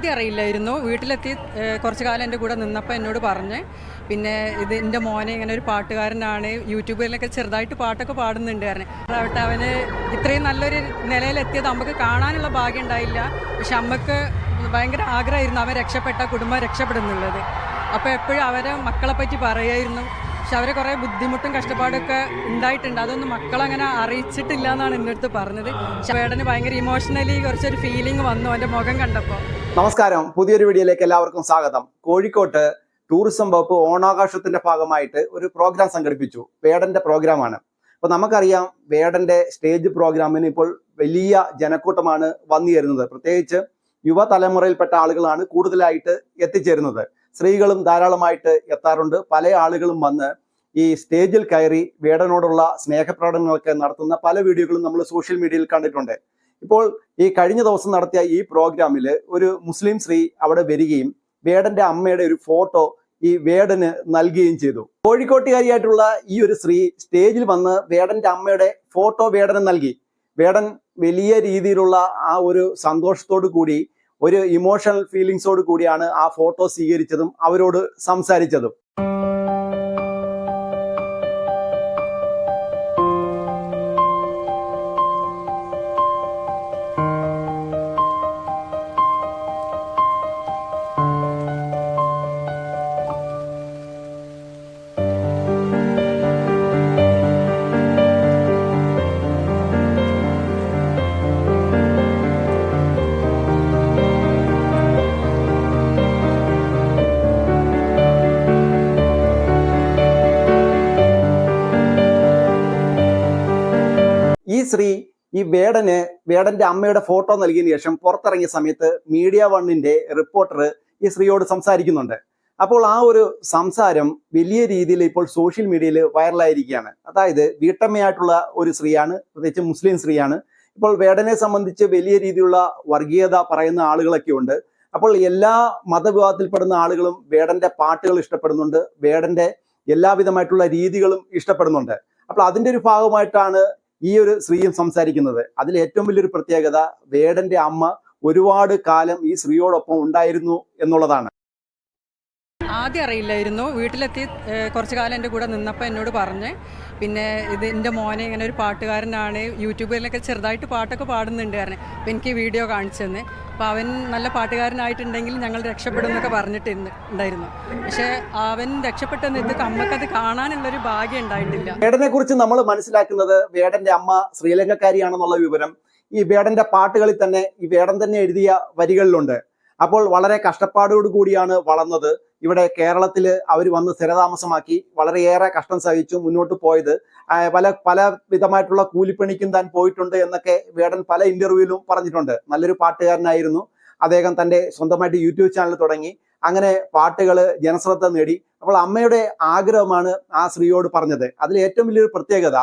ആദ്യം അറിയില്ലായിരുന്നു. വീട്ടിലെത്തി കുറച്ച് കാലം എന്റെ കൂടെ നിന്നപ്പോൾ എന്നോട് പറഞ്ഞ്. പിന്നെ ഇത് എന്റെ മോനെ ഇങ്ങനെ ഒരു പാട്ടുകാരനാണ് യൂട്യൂബിലൊക്കെ ചെറുതായിട്ട് പാട്ടൊക്കെ പാടുന്നുണ്ട് കാരണം അതാവട്ടെ അവന് ഇത്രയും നല്ലൊരു നിലയിലെത്തിയത് നമുക്ക് കാണാനുള്ള ഭാഗ്യം ഉണ്ടായില്ല. പക്ഷെ അമ്മയ്ക്ക് ഭയങ്കര ആഗ്രഹമായിരുന്നു അവൻ രക്ഷപ്പെട്ട കുടുംബം രക്ഷപ്പെടുന്നുള്ളത്. അപ്പോൾ എപ്പോഴും അവരെ മക്കളെ പറ്റി പറയുമായിരുന്നു പക്ഷെ അവരെ കുറേ ബുദ്ധിമുട്ടും കഷ്ടപ്പാടൊക്കെ ഉണ്ടായിട്ടുണ്ട്. അതൊന്നും മക്കൾ അങ്ങനെ അറിയിച്ചിട്ടില്ല എന്നാണ് എന്റെ അടുത്ത് പറഞ്ഞത്. പക്ഷെ ഭയങ്കര ഇമോഷണലി കുറച്ചൊരു ഫീലിംഗ് വന്നു എന്റെ മുഖം കണ്ടപ്പോൾ നമസ്കാരം. പുതിയൊരു വീഡിയോയിലേക്ക് എല്ലാവർക്കും സ്വാഗതം. കോഴിക്കോട്ട് ടൂറിസം വകുപ്പ് ഓണാഘോഷത്തിന്റെ ഭാഗമായിട്ട് ഒരു പ്രോഗ്രാം സംഘടിപ്പിച്ചു. വേടന്റെ പ്രോഗ്രാമാണ് അപ്പൊ നമുക്കറിയാം വേടന്റെ സ്റ്റേജ് പ്രോഗ്രാമിന് ഇപ്പോൾ വലിയ ജനക്കൂട്ടമാണ് വന്നു ചേരുന്നത് പ്രത്യേകിച്ച് യുവതലമുറയിൽപ്പെട്ട ആളുകളാണ് കൂടുതലായിട്ട് എത്തിച്ചേരുന്നത്. സ്ത്രീകളും ധാരാളമായിട്ട് എത്താറുണ്ട്. പല ആളുകളും വന്ന് ഈ സ്റ്റേജിൽ കയറി വേടനോടുള്ള സ്നേഹപ്രകടനങ്ങളൊക്കെ നടത്തുന്ന പല വീഡിയോകളും നമ്മൾ സോഷ്യൽ മീഡിയയിൽ കണ്ടിട്ടുണ്ട്. ഇപ്പോൾ ഈ കഴിഞ്ഞ ദിവസം നടത്തിയ ഈ പ്രോഗ്രാമിൽ ഒരു മുസ്ലിം സ്ത്രീ അവിടെ വരികയും വേടന്റെ അമ്മയുടെ ഒരു ഫോട്ടോ ഈ വേടന് നൽകുകയും ചെയ്തു. കോഴിക്കോട്ടുകാരിയായിട്ടുള്ള ഈ ഒരു സ്ത്രീ സ്റ്റേജിൽ വന്ന് വേടന്റെ അമ്മയുടെ ഫോട്ടോ വേടന് നൽകി. വേടൻ വലിയ രീതിയിലുള്ള ആ ഒരു സന്തോഷത്തോടു കൂടി ഒരു ഇമോഷണൽ ഫീലിങ്സോട് കൂടിയാണ് ആ ഫോട്ടോ സ്വീകരിച്ചതും അവരോട് സംസാരിച്ചതും. സ്ത്രീ ഈ വേടന് വേടന്റെ അമ്മയുടെ ഫോട്ടോ നൽകിയതിനു ശേഷം പുറത്തിറങ്ങിയ സമയത്ത് മീഡിയ വണ്ണിന്റെ റിപ്പോർട്ടർ ഈ സ്ത്രീയോട് സംസാരിക്കുന്നുണ്ട്. അപ്പോൾ ആ ഒരു സംസാരം വലിയ രീതിയിൽ ഇപ്പോൾ സോഷ്യൽ മീഡിയയിൽ വൈറലായിരിക്കുകയാണ്. അതായത് വീട്ടമ്മയായിട്ടുള്ള ഒരു സ്ത്രീയാണ് പ്രത്യേകിച്ച് മുസ്ലിം സ്ത്രീയാണ്. ഇപ്പോൾ വേടനെ സംബന്ധിച്ച് വലിയ രീതിയിലുള്ള വർഗീയത പറയുന്ന ആളുകളൊക്കെ ഉണ്ട്. അപ്പോൾ എല്ലാ മതവിഭാഗത്തിൽപ്പെടുന്ന ആളുകളും വേടന്റെ പാട്ടുകൾ ഇഷ്ടപ്പെടുന്നുണ്ട്. വേടന്റെ എല്ലാവിധമായിട്ടുള്ള രീതികളും ഇഷ്ടപ്പെടുന്നുണ്ട്. അപ്പോൾ അതിന്റെ ഒരു ഭാഗമായിട്ടാണ് ഈ ഒരു സ്ത്രീയും സംസാരിക്കുന്നത്. അതിൽ ഏറ്റവും വലിയൊരു പ്രത്യേകത വേടന്റെ അമ്മ ഒരുപാട് കാലം ഈ സ്ത്രീയോടൊപ്പം ഉണ്ടായിരുന്നു എന്നുള്ളതാണ്. ആദ്യം അറിയില്ലായിരുന്നു. വീട്ടിലെത്തി കുറച്ചു കാലം എന്റെ കൂടെ നിന്നപ്പോൾ എന്നോട് പറഞ്ഞ്. പിന്നെ ഇത് എന്റെ മോനെ ഇങ്ങനെ ഒരു പാട്ടുകാരനാണ്. യൂട്യൂബിലൊക്കെ ചെറുതായിട്ട് പാട്ടൊക്കെ പാടുന്നുണ്ട് കാരണം അപ്പോൾ എനിക്ക് വീഡിയോ കാണിച്ചു തന്നെ. അപ്പോൾ അവൻ നല്ല പാട്ടുകാരനായിട്ടുണ്ടെങ്കിൽ ഞങ്ങൾ രക്ഷപ്പെടും എന്നൊക്കെ പറഞ്ഞിട്ട് ഉണ്ടായിരുന്നു. പക്ഷേ അവൻ രക്ഷപ്പെട്ടെന്ന് ഇത് അമ്മക്കത് കാണാനുള്ളൊരു ഭാഗ്യം ഉണ്ടായിട്ടില്ല. വേടനെ കുറിച്ച് നമ്മൾ മനസ്സിലാക്കുന്നത് വേടന്റെ അമ്മ ശ്രീലങ്കക്കാരിയാണെന്നുള്ള വിവരം. ഈ വേടന്റെ പാട്ടുകളിൽ തന്നെ ഈ വേടൻ തന്നെ എഴുതിയ വരികളിലുണ്ട്. അപ്പോൾ വളരെ കഷ്ടപ്പാടോട് കൂടിയാണ് വളർന്നത്. ഇവിടെ കേരളത്തിൽ അവർ വന്ന് സ്ഥിരതാമസമാക്കി. വളരെയേറെ കഷ്ടം സഹിച്ചു മുന്നോട്ട് പോയത്. പല പല വിധമായിട്ടുള്ള കൂലിപ്പണിക്കും താൻ പോയിട്ടുണ്ട് എന്നൊക്കെ വേടൻ പല ഇന്റർവ്യൂവിലും പറഞ്ഞിട്ടുണ്ട്. നല്ലൊരു പാട്ടുകാരനായിരുന്നു. അദ്ദേഹം തന്റെ സ്വന്തമായിട്ട് യൂട്യൂബ് ചാനൽ തുടങ്ങി. അങ്ങനെ പാട്ടുകൾ ജനശ്രദ്ധ നേടി. അപ്പോൾ അമ്മയുടെ ആഗ്രഹമാണ് ആ സ്ത്രീയോട് പറഞ്ഞത്. അതിൽ ഏറ്റവും വലിയൊരു പ്രത്യേകത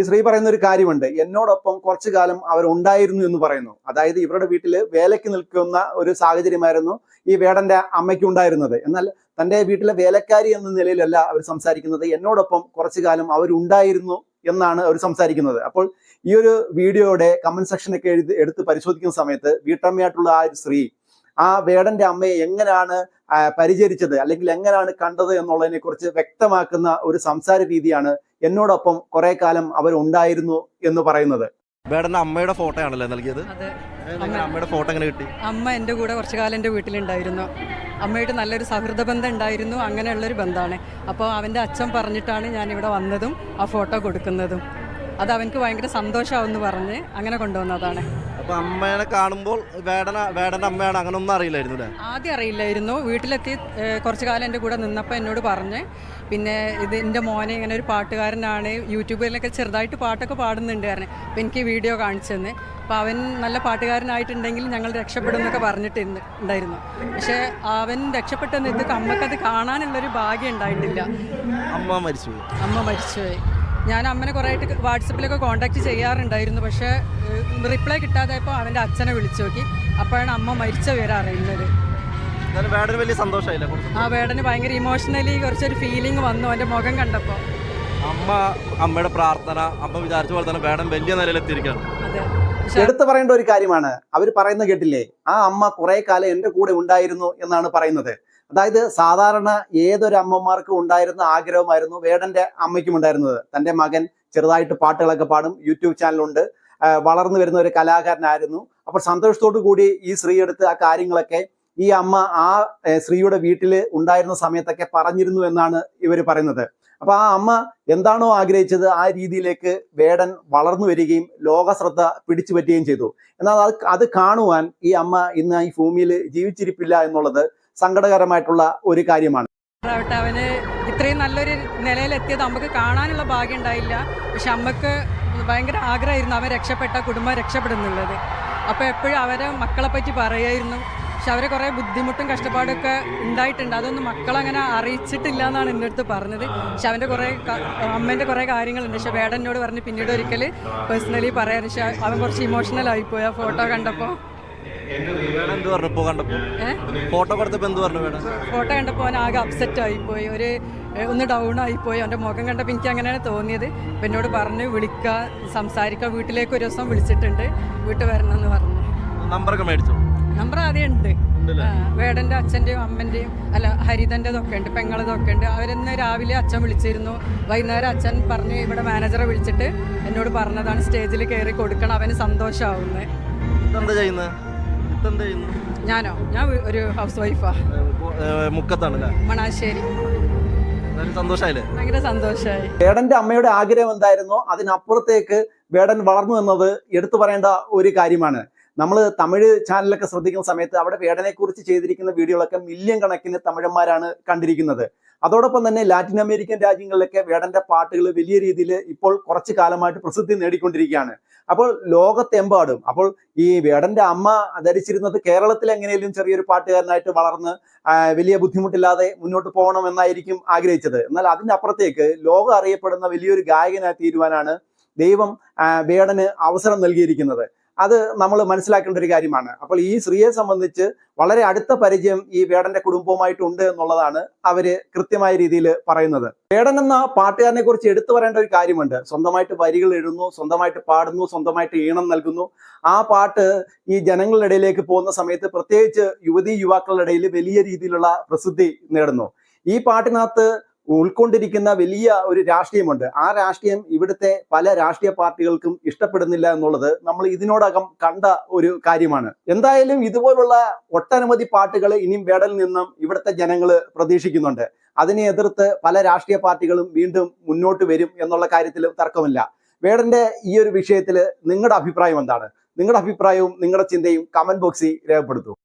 ഈ സ്ത്രീ പറയുന്ന ഒരു കാര്യമുണ്ട്. എന്നോടൊപ്പം കുറച്ചു കാലം അവർ ഉണ്ടായിരുന്നു എന്ന് പറയുന്നു. അതായത് ഇവരുടെ വീട്ടിൽ വേലയ്ക്ക് നിൽക്കുന്ന ഒരു സാഹചര്യമായിരുന്നു ഈ വേടന്റെ അമ്മയ്ക്ക് ഉണ്ടായിരുന്നത്. എന്നാൽ തന്റെ വീട്ടിലെ വേലക്കാരി എന്ന നിലയിലല്ല അവർ സംസാരിക്കുന്നത്. എന്നോടൊപ്പം കുറച്ചു കാലം അവരുണ്ടായിരുന്നു എന്നാണ് അവർ സംസാരിക്കുന്നത്. അപ്പോൾ ഈ ഒരു വീഡിയോയുടെ കമന്റ് സെക്ഷനൊക്കെ എഴുതി എടുത്ത് പരിശോധിക്കുന്ന സമയത്ത് വീട്ടമ്മയായിട്ടുള്ള ആ ഒരു സ്ത്രീ ആ വേടന്റെ അമ്മയെ എങ്ങനെയാണ് പരിചരിച്ചത് അല്ലെങ്കിൽ എങ്ങനെയാണ് കണ്ടത് എന്നുള്ളതിനെ കുറിച്ച് വ്യക്തമാക്കുന്ന ഒരു സംസാര രീതിയാണ് എന്നോടൊപ്പം കുറെ കാലം അവരുണ്ടായിരുന്നു എന്ന് പറയുന്നത്. വേടന്റെ അമ്മയുടെ ഫോട്ടോ ആണല്ലേ നൽകിയത്? അതെ. അമ്മയുടെ ഫോട്ടോ എങ്ങനെ കിട്ടി? അമ്മ എന്റെ കൂടെ കുറച്ചു കാലം എന്റെ വീട്ടിലുണ്ടായിരുന്നു. അമ്മയായിട്ട് നല്ലൊരു സൗഹൃദ ബന്ധം ഉണ്ടായിരുന്നു അങ്ങനെയുള്ളൊരു ബന്ധമാണ്. അപ്പോൾ അവന്റെ അച്ഛൻ പറഞ്ഞിട്ടാണ് ഞാൻ ഇവിടെ വന്നതും ആ ഫോട്ടോ കൊടുക്കുന്നതും. അത് അവനക്ക് ഭയങ്കര സന്തോഷമാവെന്ന് പറഞ്ഞ് അങ്ങനെ കൊണ്ടുവന്നതാണ്. അപ്പൊ അമ്മേനെ കാണുമ്പോൾ വേടന വേടന്റെ അമ്മയാണ് അങ്ങനെ ഒന്നും അറിയില്ലായിരുന്നു അല്ലേ? ആദ്യം അറിയില്ലായിരുന്നു. വീട്ടിലെത്തി കുറച്ചു കുറച്ച് കാലം എന്റെ കൂടെ നിന്നപ്പോൾ എന്നോട് പറഞ്ഞ്. പിന്നെ ഇത് എന്റെ മോനെ ഇങ്ങനെ ഒരു പാട്ടുകാരനാണ് യൂട്യൂബിലൊക്കെ ചെറുതായിട്ട് പാട്ടൊക്കെ പാടുന്നുണ്ട് കാരണം അപ്പോൾ എനിക്ക് വീഡിയോ കാണിച്ചു തന്നെ അപ്പോൾ അവൻ നല്ല പാട്ടുകാരനായിട്ടുണ്ടെങ്കിൽ ഞങ്ങൾ രക്ഷപ്പെടും എന്നൊക്കെ പറഞ്ഞിട്ട് ഇന്ന് ഉണ്ടായിരുന്നു. പക്ഷേ അവൻ രക്ഷപ്പെട്ടെന്ന് ഇത് അമ്മക്കത് കാണാനുള്ളൊരു ഭാഗ്യം ഉണ്ടായിട്ടില്ല. അമ്മ മരിച്ചുപോയി. അമ്മ മരിച്ചുപോയി. ഞാൻ അമ്മനെ കുറേ ആയിട്ട് വാട്സപ്പിലൊക്കെ കോൺടാക്ട് ചെയ്യാറുണ്ടായിരുന്നു. പക്ഷേ റിപ്ലൈ കിട്ടാതായപ്പോൾ അവന്റെ അച്ഛനെ വിളിച്ചു നോക്കി. അപ്പോഴാണ് അമ്മ മരിച്ച വിവരം അറിയുന്നത്. വലിയ സന്തോഷമായില്ല ആ വേടന് ഭയങ്കര ഇമോഷണലി കുറച്ചൊരു ഫീലിംഗ് വന്നു അവന്റെ മുഖം കണ്ടപ്പോൾ അമ്മ അമ്മയുടെ പ്രാർത്ഥന അമ്മ വിചാരിച്ച പോലെ തന്നെ വേടൻ വലിയ നിലയിലെത്തിയിരിക്കുകയാണ്. അതെ. എടുത്തു പറയേണ്ട ഒരു കാര്യമാണ്. അവർ പറയുന്ന കേട്ടില്ലേ? ആ അമ്മ കുറെ കാലം എന്റെ കൂടെ ഉണ്ടായിരുന്നു എന്നാണ് പറയുന്നത്. അതായത് സാധാരണ ഏതൊരു അമ്മമാർക്കും ഉണ്ടായിരുന്ന ആഗ്രഹമായിരുന്നു വേടന്റെ അമ്മയ്ക്കും ഉണ്ടായിരുന്നത്. തന്റെ മകൻ ചെറുതായിട്ട് പാട്ടുകളൊക്കെ പാടും യൂട്യൂബ് ചാനലുണ്ട് വളർന്നു വരുന്ന ഒരു കലാകാരനായിരുന്നു. അപ്പോൾ സന്തോഷത്തോടു കൂടി ഈ സ്ത്രീ എടുത്ത് ആ കാര്യങ്ങളൊക്കെ ഈ അമ്മ ആ സ്ത്രീയുടെ വീട്ടിൽ ഉണ്ടായിരുന്ന സമയത്തൊക്കെ പറഞ്ഞിരുന്നു എന്നാണ് ഇവർ പറയുന്നത്. അപ്പൊ ആ അമ്മ എന്താണോ ആഗ്രഹിച്ചത് ആ രീതിയിലേക്ക് വേടൻ വളർന്നു വരികയും ലോക ശ്രദ്ധ പിടിച്ചു പറ്റുകയും ചെയ്തു. എന്നാൽ അത് അത് കാണുവാൻ ഈ അമ്മ ഇന്ന് ഈ ഭൂമിയിൽ ജീവിച്ചിരിപ്പില്ല എന്നുള്ളത് സങ്കടകരമായിട്ടുള്ള ഒരു കാര്യമാണ്. അവന് ഇത്രയും നല്ലൊരു നിലയിലെത്തിയത് നമുക്ക് കാണാനുള്ള ഭാഗ്യം ഉണ്ടായില്ല. പക്ഷെ അമ്മയ്ക്ക് ഭയങ്കര ആഗ്രഹമായിരുന്നു അവൻ രക്ഷപ്പെട്ട കുടുംബം രക്ഷപ്പെടുന്നുള്ളത്. അപ്പോൾ എപ്പോഴും അവരെ മക്കളെ പറ്റി പറയായിരുന്നു. പക്ഷെ അവരെ കുറേ ബുദ്ധിമുട്ടും കഷ്ടപ്പാടൊക്കെ ഉണ്ടായിട്ടുണ്ട്. അതൊന്നും മക്കളങ്ങനെ അറിയിച്ചിട്ടില്ല എന്നാണ് എന്റെ അടുത്ത് പറഞ്ഞത്. പക്ഷെ അവന്റെ കുറേ അമ്മേന്റെ കുറേ കാര്യങ്ങളുണ്ട്. പക്ഷെ വേടനോട് പറഞ്ഞ് പിന്നീട് ഒരിക്കൽ പേഴ്സണലി പറയാൻ. പക്ഷെ അവൻ കുറച്ച് ഇമോഷണൽ ആയിപ്പോയി ആ ഫോട്ടോ കണ്ടപ്പോൾ ഫോട്ടോ കണ്ടപ്പോൾ അവൻ ആകെ അപ്സെറ്റ് ആയിപ്പോയി ഒരു ഒന്ന് ഡൗൺ ആയിപ്പോയി അവന്റെ മുഖം കണ്ടപ്പോൾ എനിക്ക് അങ്ങനെയാണ് തോന്നിയത്. അപ്പം എന്നോട് പറഞ്ഞു വിളിക്കുക സംസാരിക്കുക വീട്ടിലേക്ക് ഒരു ദിവസം വിളിച്ചിട്ടുണ്ട്. വീട്ടിൽ വരണം എന്ന് പറഞ്ഞു. നമ്പറൊക്കെ മേടിച്ചു? നമ്പർ ആദ്യം ഉണ്ട്. വേടന്റെ അച്ഛന്റെയും അമ്മന്റെയും അല്ല ഹരിതന്റെ അല്ല ഹരിതന്റെതൊക്കെ ഉണ്ട് പെങ്ങളതൊക്കെ ഉണ്ട്. അവരിന്ന് രാവിലെ അച്ഛൻ വിളിച്ചിരുന്നു. വൈകുന്നേരം അച്ഛൻ പറഞ്ഞു ഇവിടെ മാനേജറെ വിളിച്ചിട്ട് എന്നോട് പറഞ്ഞതാണ് സ്റ്റേജിൽ കയറി കൊടുക്കണം അവന് സന്തോഷമാവുന്നത് ഇതെന്താ ചെയ്യുന്നത് ഇതെന്താ ചെയ്യുന്നു? ഞാനോ? ഞാൻ ഒരു ഹൗസ് വൈഫാ മണാശ്ശേരി. ഭയങ്കര സന്തോഷമായി വേടന്റെ അമ്മയുടെ ആഗ്രഹം എന്തായിരുന്നോ? അതിനപ്പുറത്തേക്ക് വേടൻ വളർന്നു എന്നത് എടുത്തു പറയേണ്ട ഒരു കാര്യമാണ്. നമ്മൾ തമിഴ് ചാനലൊക്കെ ശ്രദ്ധിക്കുന്ന സമയത്ത് അവിടെ വേടനെ കുറിച്ച് ചെയ്തിരിക്കുന്ന വീഡിയോകളൊക്കെ മില്യൺ കണക്കിന് തമിഴന്മാരാണ് കണ്ടിരിക്കുന്നത്. അതോടൊപ്പം തന്നെ ലാറ്റിൻ അമേരിക്കൻ രാജ്യങ്ങളിലൊക്കെ വേടന്റെ പാട്ടുകൾ വലിയ രീതിയിൽ ഇപ്പോൾ കുറച്ചു കാലമായിട്ട് പ്രസിദ്ധി നേടിക്കൊണ്ടിരിക്കുകയാണ്. അപ്പോൾ ലോകത്തെമ്പാടും അപ്പോൾ ഈ വേടന്റെ അമ്മ ധരിച്ചിരുന്നത് കേരളത്തിൽ എങ്ങനെയും ചെറിയൊരു പാട്ടുകാരനായിട്ട് വളർന്ന് വലിയ ബുദ്ധിമുട്ടില്ലാതെ മുന്നോട്ട് പോകണം എന്നായിരിക്കും ആഗ്രഹിച്ചത്. എന്നാൽ അതിനപ്പുറത്തേക്ക് ലോകം അറിയപ്പെടുന്ന വലിയൊരു ഗായകനായി തീരുവാനാണ് ദൈവം വേടന് അവസരം നൽകിയിരിക്കുന്നത്. അത് നമ്മൾ മനസ്സിലാക്കേണ്ട ഒരു കാര്യമാണ്. അപ്പോൾ ഈ സ്ത്രീയെ സംബന്ധിച്ച് വളരെ അടുത്ത പരിചയം ഈ വേടന്റെ കുടുംബവുമായിട്ടുണ്ട് എന്നുള്ളതാണ് അവർ കൃത്യമായ രീതിയിൽ പറയുന്നത്. വേടൻ എന്ന പാട്ടുകാരനെ കുറിച്ച് എടുത്തു പറയേണ്ട ഒരു കാര്യമുണ്ട്. സ്വന്തമായിട്ട് വരികൾ എഴുതുന്നു സ്വന്തമായിട്ട് പാടുന്നു സ്വന്തമായിട്ട് ഈണം നൽകുന്നു. ആ പാട്ട് ഈ ജനങ്ങളുടെ ഇടയിലേക്ക് പോകുന്ന സമയത്ത് പ്രത്യേകിച്ച് യുവതി യുവാക്കളുടെ ഇടയിൽ വലിയ രീതിയിലുള്ള പ്രസിദ്ധി നേടുന്നു. ഈ പാട്ടിനകത്ത് ഉൾക്കൊണ്ടിരിക്കുന്ന വലിയ ഒരു രാഷ്ട്രീയമുണ്ട്. ആ രാഷ്ട്രീയം ഇവിടുത്തെ പല രാഷ്ട്രീയ പാർട്ടികൾക്കും ഇഷ്ടപ്പെടുന്നില്ല എന്നുള്ളത് നമ്മൾ ഇതിനോടകം കണ്ട ഒരു കാര്യമാണ്. എന്തായാലും ഇതുപോലുള്ള ഒട്ടനവധി പാർട്ടികൾ ഇനിയും വേടൽ നിന്നും ഇവിടുത്തെ ജനങ്ങൾ പ്രതീക്ഷിക്കുന്നുണ്ട്. അതിനെ എതിർത്ത് പല രാഷ്ട്രീയ പാർട്ടികളും വീണ്ടും മുന്നോട്ട് വരും എന്നുള്ള കാര്യത്തിൽ തർക്കമില്ല. വേടന്റെ ഈ ഒരു വിഷയത്തിൽ നിങ്ങളുടെ അഭിപ്രായം എന്താണ്? നിങ്ങളുടെ അഭിപ്രായവും നിങ്ങളുടെ ചിന്തയും കമന്റ് ബോക്സിൽ രേഖപ്പെടുത്തൂ.